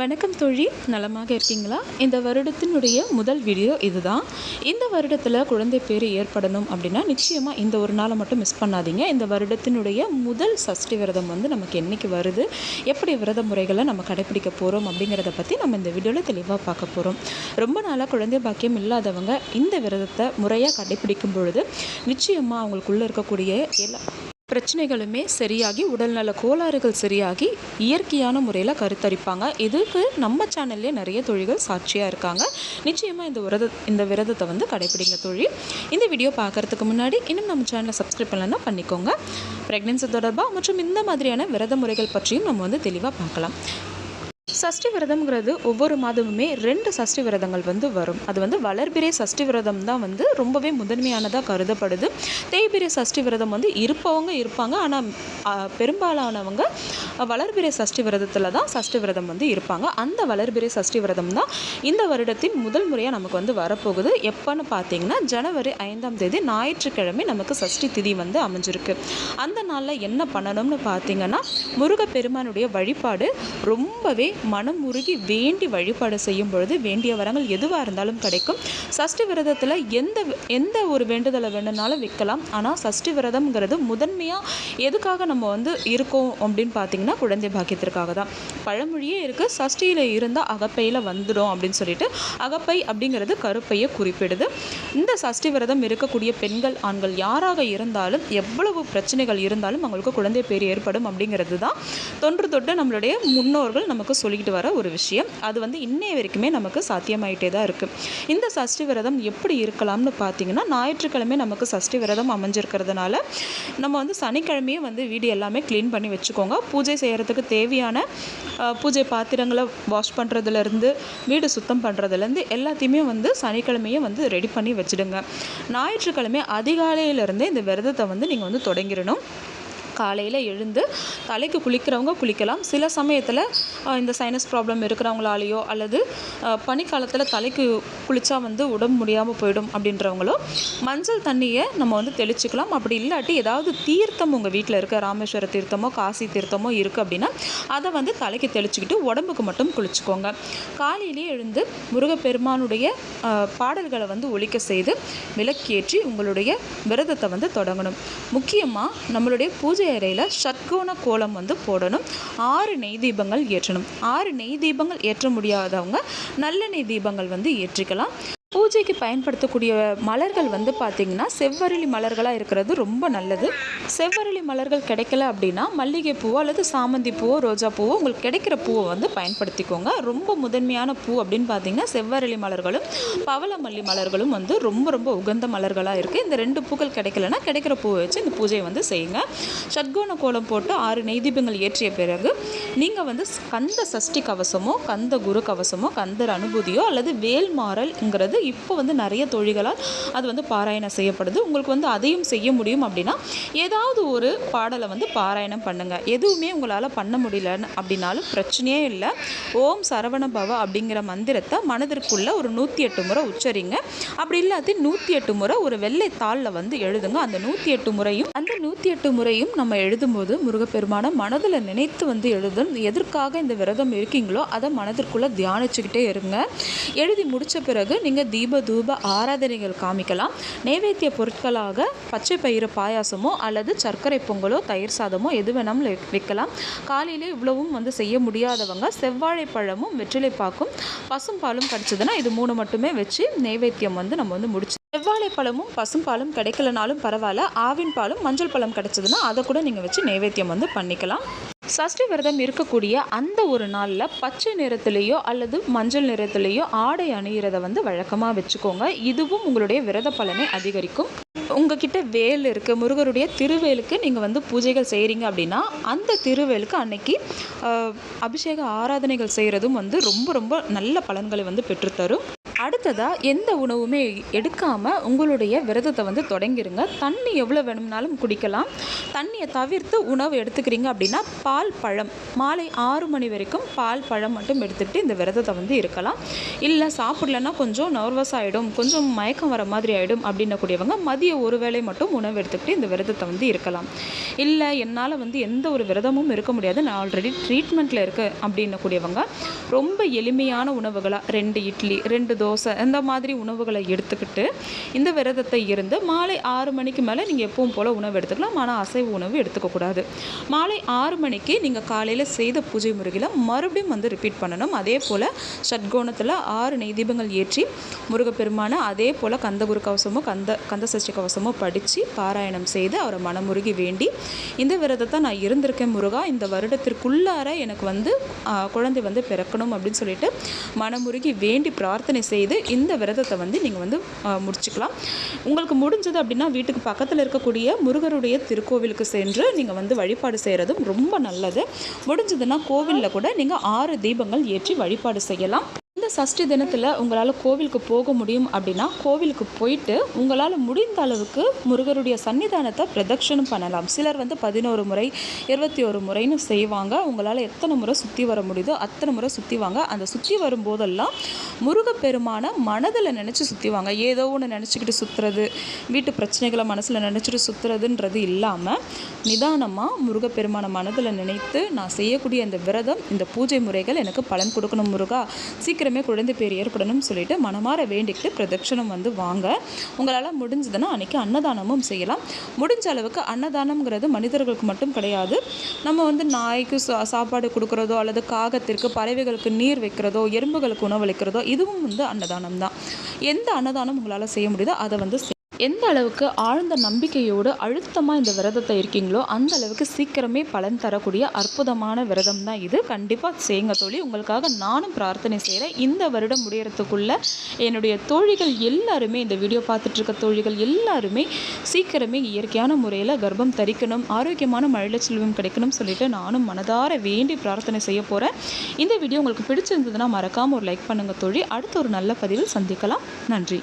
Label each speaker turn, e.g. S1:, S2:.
S1: வணக்கம் தோழி. நலமாக இருக்கீங்களா? இந்த வருடத்தினுடைய முதல் வீடியோ இதுதான். இந்த வருடத்தில் குழந்தை பேர் ஏற்படணும் அப்படின்னா நிச்சயமாக இந்த ஒரு நாளை மட்டும் மிஸ் பண்ணாதீங்க. இந்த வருடத்தினுடைய முதல் சஷ்டி விரதம் வந்து நமக்கு என்னைக்கு வருது? எப்படி விரத முறைகளை நம்ம கடைப்பிடிக்க போகிறோம் அப்படிங்கிறத பற்றி நம்ம இந்த வீடியோவில் தெளிவாக பார்க்க போகிறோம் ரொம்ப நாளாக குழந்தை பாக்கியம் இல்லாதவங்க இந்த விரதத்தை முறையாக கடைப்பிடிக்கும் பொழுது நிச்சயமாக அவங்களுக்குள்ளே இருக்கக்கூடிய எல்லா பிரச்சனைகளுமே சரியாகி உடல்நல கோளாறுகள் சரியாகி இயற்கையான முறையில் கருத்தரிப்பாங்க. இதுக்கு நம்ம சேனல்லே நிறைய தொழில்கள் சாட்சியாக இருக்காங்க. நிச்சயமாக இந்த விரத இந்த விரதத்தை வந்து கடைப்பிடிங்க தொழில் இந்த வீடியோ பார்க்குறதுக்கு முன்னாடி இன்னும் நம்ம சேனலை சப்ஸ்கிரைப் பண்ணலாம் பண்ணிக்கோங்க. ப்ரெக்னென்சி தொடர்பாக மற்றும் இந்த மாதிரியான விரத முறைகள் பற்றியும் நம்ம வந்து தெளிவாக பார்க்கலாம். சஷ்டி விரதம்ங்கிறது ஒவ்வொரு மாதமுமே ரெண்டு சஷ்டி விரதங்கள் வந்து வரும். அது வந்து வளர்பிறை சஷ்டி விரதம் தான் வந்து ரொம்பவே முதன்மையானதாக கருதப்படுது. தேய்பிறை சஷ்டி விரதம் வந்து இருப்பவங்க இருப்பாங்க. ஆனால் பெரும்பாலானவங்க வளர்பிறை சஷ்டி விரதத்தில் தான் சஷ்டி விரதம் வந்து இருப்பாங்க. அந்த வளர்பிறை சஷ்டி விரதம் தான் இந்த வருடத்தின் முதல் முறையாக நமக்கு வந்து வரப்போகுது. எப்போன்னு பார்த்தீங்கன்னா ஜனவரி ஐந்தாம் தேதி ஞாயிற்றுக்கிழமை நமக்கு சஷ்டி திதி வந்து அமைஞ்சிருக்கு. அந்த நாளில் என்ன பண்ணணும்னு பார்த்தீங்கன்னா முருகப்பெருமானுடைய வழிபாடு ரொம்பவே மனம் உருகி வேண்டி வழிபாடு செய்யும் பொழுது வேண்டிய வரங்கள் எதுவாக இருந்தாலும் கிடைக்கும். சஷ்டி விரதத்தில் எந்த எந்த ஒரு வேண்டுதலை வேணும்னாலும் விற்கலாம். ஆனால் சஷ்டி விரதம்ங்கிறது முதன்மையாக எதுக்காக நம்ம வந்து இருக்கோம் அப்படின்னு பார்த்தீங்கன்னா குழந்தை பாக்கியத்திற்காக தான். பழமொழியே இருக்குது சஷ்டியில் இருந்தால் அகப்பையில் வந்துடும் அப்படின்னு சொல்லிட்டு அகப்பை அப்படிங்கிறது கருப்பையை குறிப்பிடுது. இந்த சஷ்டி விரதம் இருக்கக்கூடிய பெண்கள் ஆண்கள் யாராக இருந்தாலும் எவ்வளவு பிரச்சனைகள் இருந்தாலும் அவங்களுக்கு குழந்தை பேர் ஏற்படும் அப்படிங்கிறது தான். தொன்று தொட்டு நம்மளுடைய முன்னோர்கள் நமக்கு சொல்லி சொல்லிக்கிட்டு வர ஒரு விஷயம். அது வந்து இன்னைய வரைக்குமே நமக்கு சாத்தியமாயிட்டே தான் இருக்குது இந்த சஷ்டி விரதம் எப்படி இருக்கலாம்னு பார்த்தீங்கன்னா ஞாயிற்றுக்கிழமை நமக்கு சஷ்டி விரதம் அமைஞ்சிருக்கிறதுனால நம்ம வந்து சனிக்கிழமையே வந்து வீடு எல்லாமே க்ளீன் பண்ணி வச்சுக்கோங்க. பூஜை செய்கிறதுக்கு தேவையான பூஜை பாத்திரங்களை வாஷ் பண்ணுறதுலேருந்து வீடு சுத்தம் பண்ணுறதுலேருந்து எல்லாத்தையுமே வந்து சனிக்கிழமையே வந்து ரெடி பண்ணி வச்சுடுங்க. ஞாயிற்றுக்கிழமை அதிகாலையிலேருந்தே இந்த விரதத்தை வந்து நீங்கள் வந்து தொடங்கிடணும். காலையில் எழுந்து தலைக்கு குளிக்கிறவங்க குளிக்கலாம். சில சமயத்தில் இந்த சைனஸ் ப்ராப்ளம் இருக்கிறவங்களாலேயோ அல்லது பனிக்காலத்தில் தலைக்கு குளித்தா வந்து உடம்பு முடியாமல் போயிடும் அப்படின்றவங்களோ மஞ்சள் தண்ணியை நம்ம வந்து தெளிச்சுக்கலாம். அப்படி இல்லாட்டி ஏதாவது தீர்த்தம் உங்கள் வீட்டில் இருக்க ராமேஸ்வர தீர்த்தமோ காசி தீர்த்தமோ இருக்குது அப்படின்னா அதை வந்து தலைக்கு தெளிச்சுக்கிட்டு உடம்புக்கு மட்டும் குளிச்சுக்கோங்க. காலையிலேயே எழுந்து முருகப்பெருமானுடைய பாடல்களை வந்து ஒழிக்க செய்து விளக்கேற்றி உங்களுடைய விரதத்தை வந்து தொடங்கணும். முக்கியமாக நம்மளுடைய பூஜை அறையில் சத்கோண கோலம் வந்து போடணும். ஆறு நெய் தீபங்கள் ஏற்றணும். ஆறு நெய் தீபங்கள் ஏற்ற முடியாதவங்க நல்லெண்ணெய் தீபங்கள் வந்து ஏற்றிக்கலாம். பூஜைக்கு பயன்படுத்தக்கூடிய மலர்கள் வந்து பார்த்திங்கன்னா செவ்வரளி மலர்களாக இருக்கிறது ரொம்ப நல்லது. செவ்வரளி மலர்கள் கிடைக்கல அப்படின்னா மல்லிகை பூவோ அல்லது சாமந்தி பூவோ ரோஜா பூவோ உங்களுக்கு கிடைக்கிற பூவை வந்து பயன்படுத்திக்கோங்க. ரொம்ப முதன்மையான பூ அப்படின்னு பார்த்தீங்கன்னா செவ்வரளி மலர்களும் பவளமல்லி மலர்களும் வந்து ரொம்ப ரொம்ப உகந்த மலர்களாக இருக்குது இந்த ரெண்டு பூக்கள் கிடைக்கலனா கிடைக்கிற பூவை வச்சு இந்த பூஜையை வந்து செய்யுங்க. சத்கோண கோலம் போட்டு ஆறு நெய்தீபங்கள் ஏற்றிய பிறகு நீங்கள் வந்து கந்த சஷ்டி கவசமோ கந்த குரு கவசமோ கந்தர் அனுபூதியோ அல்லது வேல்மாறல்ங்கிறது இப்போ வந்து நிறைய தொழில்களால் அது வந்து பாராயணம் செய்யப்படுது. உங்களுக்கு வந்து அதையும் செய்ய முடியும் அப்படின்னா ஏதாவது ஒரு பாடலை வந்து பாராயணம் பண்ணுங்கள் எதுவுமே உங்களால் பண்ண முடியலன்னு அப்படின்னாலும் பிரச்சனையே இல்லை. ஓம் சரவண பவ அப்படிங்கிற மந்திரத்தை மனதிற்குள்ள ஒரு நூற்றி எட்டு முறை உச்சரிங்க. அப்படி இல்லாட்டி நூற்றி எட்டு முறை ஒரு வெள்ளை தாளில் வந்து எழுதுங்க. அந்த நூற்றி எட்டு முறையும் அந்த நூற்றி எட்டு முறையும் நம்ம எழுதும்போது முருகப்பெருமான மனதில் நினைத்து வந்து எழுதும் எதற்காக இந்த விரதம் இருக்கீங்களோ அதை மனதிற்குள்ளே தியானிச்சுக்கிட்டே இருங்க. எழுதி முடித்த பிறகு நீங்கள் தீப தூப ஆராதனைகள் காமிக்கலாம். நைவேத்திய பொருட்களாக பச்சை பயிறு பாயாசமோ அல்லது சர்க்கரை பொங்கலோ தயிர் சாதமோ எது வேணாலும் வைக்கலாம் காலையிலே இவ்வளவும் வந்து செய்ய முடியாதவங்க செவ்வாழைப்பழமும் வெற்றிலை பாக்கும் பசும் பாலும் கிடச்சதுன்னா இது மூணு மட்டுமே வச்சு நைவேத்தியம் வந்து நம்ம வந்து முடிச்சு செவ்வாழைப்பழமும் பசும்பாலும் கிடைக்கலனாலும் பரவாயில்ல. ஆவின் பாலும் மஞ்சள் பழம் கிடைச்சதுன்னா அதை கூட நீங்கள் வச்சு நைவேத்தியம் வந்து பண்ணிக்கலாம். சஷ்டி விரதம் இருக்கக்கூடிய அந்த ஒரு நாளில் பச்சை நிறத்துலேயோ அல்லது மஞ்சள் நிறத்துலேயோ ஆடை அணிகிறத வந்து வழக்கமாக வச்சுக்கோங்க. இதுவும் உங்களுடைய விரத பலனை அதிகரிக்கும். உங்ககிட்ட வேல் இருக்குது முருகருடைய திருவேலுக்கு நீங்கள் வந்து பூஜைகள் செய்கிறீங்க அப்படின்னா அந்த திருவேலுக்கு அன்னைக்கு அபிஷேக ஆராதனைகள் செய்கிறதும் வந்து ரொம்ப ரொம்ப நல்ல பலன்களை வந்து பெற்றுத்தரும். அடுத்ததாக எந்த உணவுமே எடுக்காமல் உங்களுடைய விரதத்தை வந்து தொடங்கிருங்க. தண்ணி எவ்வளோ வேணும்னாலும் குடிக்கலாம். தண்ணியை தவிர்த்து உணவு எடுத்துக்கிறீங்க அப்படின்னா பால் பழம். மாலை ஆறு மணி வரைக்கும் பால் பழம் மட்டும் எடுத்துக்கிட்டு இந்த விரதத்தை வந்து இருக்கலாம். இல்லை சாப்பிடலன்னா கொஞ்சம் நர்வஸ் ஆகிடும் கொஞ்சம் மயக்கம் வர மாதிரி ஆகிடும் அப்படின்னக்கூடியவங்க மதிய ஒரு வேளை மட்டும் உணவு எடுத்துக்கிட்டு இந்த விரதத்தை வந்து இருக்கலாம். இல்லை என்னால் வந்து எந்த ஒரு விரதமும் இருக்க முடியாது. நான் ஆல்ரெடி ட்ரீட்மெண்ட்டில் இருக்கேன் அப்படின்னக்கூடியவங்க ரொம்ப எளிமையான உணவுகளாக ரெண்டு இட்லி ரெண்டு தோசை இந்த மாதிரி உணவுகளை எடுத்துக்கிட்டு இந்த விரதத்தை இருந்து மாலை ஆறு மணிக்கு மேலே நீங்கள் எப்பவும் போல் உணவு எடுத்துக்கலாம். ஆனால் அசைவ உணவு எடுத்துக்கக்கூடாது மாலை ஆறு மணிக்கு நீங்கள் காலையில் செய்த பூஜை முறைகளை மறுபடியும் வந்து ரிப்பீட் பண்ணணும். அதே போல் ஷட்கோணத்தில் ஆறு நெய் தீபங்கள் ஏற்றி முருகப்பெருமான அதே போல் கந்தகுரு கவசமோ கந்த கந்த சஷ்டி கவசமோ படித்து பாராயணம் செய்து அவரை மனமுருகி வேண்டி இந்த விரதத்தை நான் இருந்திருக்கேன் முருகா இந்த வருடத்திற்குள்ளார எனக்கு வந்து குழந்தை வந்து பிறக்கணும் அப்படின்னு சொல்லிட்டு மனமுருகி வேண்டி பிரார்த்தனை செய்து இந்த விரதத்தை வந்து நீங்கள் வந்து முடிச்சுக்கலாம். உங்களுக்கு முடிஞ்சது அப்படின்னா வீட்டுக்கு பக்கத்தில் இருக்கக்கூடிய முருகருடைய திருக்கோவிலுக்கு சென்று நீங்கள் வந்து வழிபாடு செய்கிறதும் ரொம்ப நல்லது. முடிஞ்சதுன்னா கோவிலில் கூட நீங்கள் ஆறு தீபங்கள் ஏற்றி வழிபாடு செய்யலாம். இந்த சஷ்டி தினத்தில் உங்களால் கோவிலுக்கு போக முடியும் அப்படின்னா கோவிலுக்கு போயிட்டு உங்களால் முடிந்த அளவுக்கு முருகருடைய சன்னிதானத்தை பிரதட்சணம் பண்ணலாம். சிலர் வந்து பதினோரு முறை இருபத்தி ஒரு முறைன்னு செய்வாங்க. உங்களால் எத்தனை முறை சுற்றி வர முடியுதோ அத்தனை முறை சுற்றிவாங்க அந்த சுற்றி வரும்போதெல்லாம் முருகப்பெருமான மனதில் நினச்சி சுற்றிவாங்க ஏதோ ஒன்று நினச்சிக்கிட்டு சுற்றுறது வீட்டு பிரச்சனைகளை மனசில் நினச்சிட்டு சுற்றுறதுன்றது இல்லாமல் நிதானமாக முருகப்பெருமான மனதில் நினைத்து நான் செய்யக்கூடிய இந்த விரதம் இந்த பூஜை முறைகள் எனக்கு பலன் கொடுக்கணும் முருகா. சீக்கிரமே குழந்தை பேர் ஏற்படணும்னு சொல்லிட்டு மனமாற வேண்டிக்கிட்டு பிரதட்சணம் வந்து வாங்க. உங்களால் முடிஞ்சதுன்னா அன்றைக்கி அன்னதானமும் செய்யலாம். முடிஞ்ச அளவுக்கு அன்னதானம்ங்கிறது மனிதர்களுக்கு மட்டும் கிடையாது. நம்ம வந்து நாய்க்கு சா சாப்பாடு கொடுக்குறதோ அல்லது காகத்திற்கு பறவைகளுக்கு நீர் வைக்கிறதோ எறும்புகளுக்கு உணவளிக்கிறதோ இதுவும் வந்து அன்னதானம் தான் எந்த அன்னதானம் உங்களால் செய்ய முடியுதோ அதை வந்து எந்த அளவுக்கு ஆழ்ந்த நம்பிக்கையோடு அழுத்தமாக இந்த விரதத்தை இருக்கீங்களோ அந்த அளவுக்கு சீக்கிரமே பலன் தரக்கூடிய அற்புதமான விரதம் தான் இது. கண்டிப்பாக செய்யுங்க தோழி. உங்களுக்காக நானும் பிரார்த்தனை செய்கிறேன் இந்த வருடம் முடியறதுக்குள்ள என்னுடைய தோழிகள் எல்லாருமே இந்த வீடியோ பார்த்துட்ருக்க தோழிகள் எல்லாருமே சீக்கிரமே இயற்கையான முறையில் கர்ப்பம் தரிக்கணும் ஆரோக்கியமான மழைச்செல்வம் கிடைக்கணும் கிடைக்கணும்னு சொல்லிட்டு நானும் மனதார வேண்டி பிரார்த்தனை செய்ய போகிறேன் இந்த வீடியோ உங்களுக்கு பிடிச்சிருந்ததுன்னா மறக்காமல் ஒரு லைக் பண்ணுங்கள் தோழி. அடுத்த ஒரு நல்ல பதிவில் சந்திக்கலாம். நன்றி.